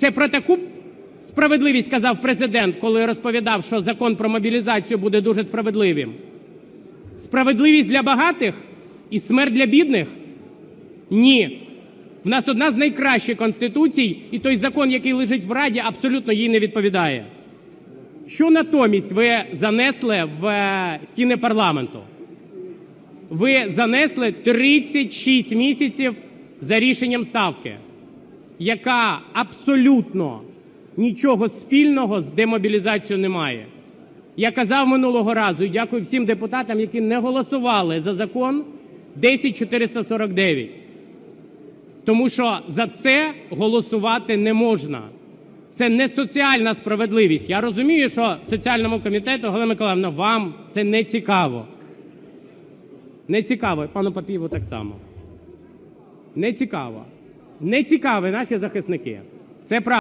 Це про таку справедливість казав президент, коли розповідав, що закон про мобілізацію буде дуже справедливим. Справедливість для багатих і смерть для бідних? Ні. В нас одна з найкращих конституцій, і той закон, який лежить в Раді, абсолютно їй не відповідає. Що натомість ви занесли в е, стіни парламенту? Ви занесли 36 місяців за рішенням ставки, яка абсолютно нічого спільного з демобілізацією не має. Я казав минулого разу і дякую всім депутатам, які не голосували за закон 10449. Тому що за це голосувати не можна. Це не соціальна справедливість. Я розумію, що соціальному комітету, Галина Миколаївна, вам це не цікаво. Не цікаво, пану Папієву так само. Не цікаво. Не цікаві наші захисники. Це правда.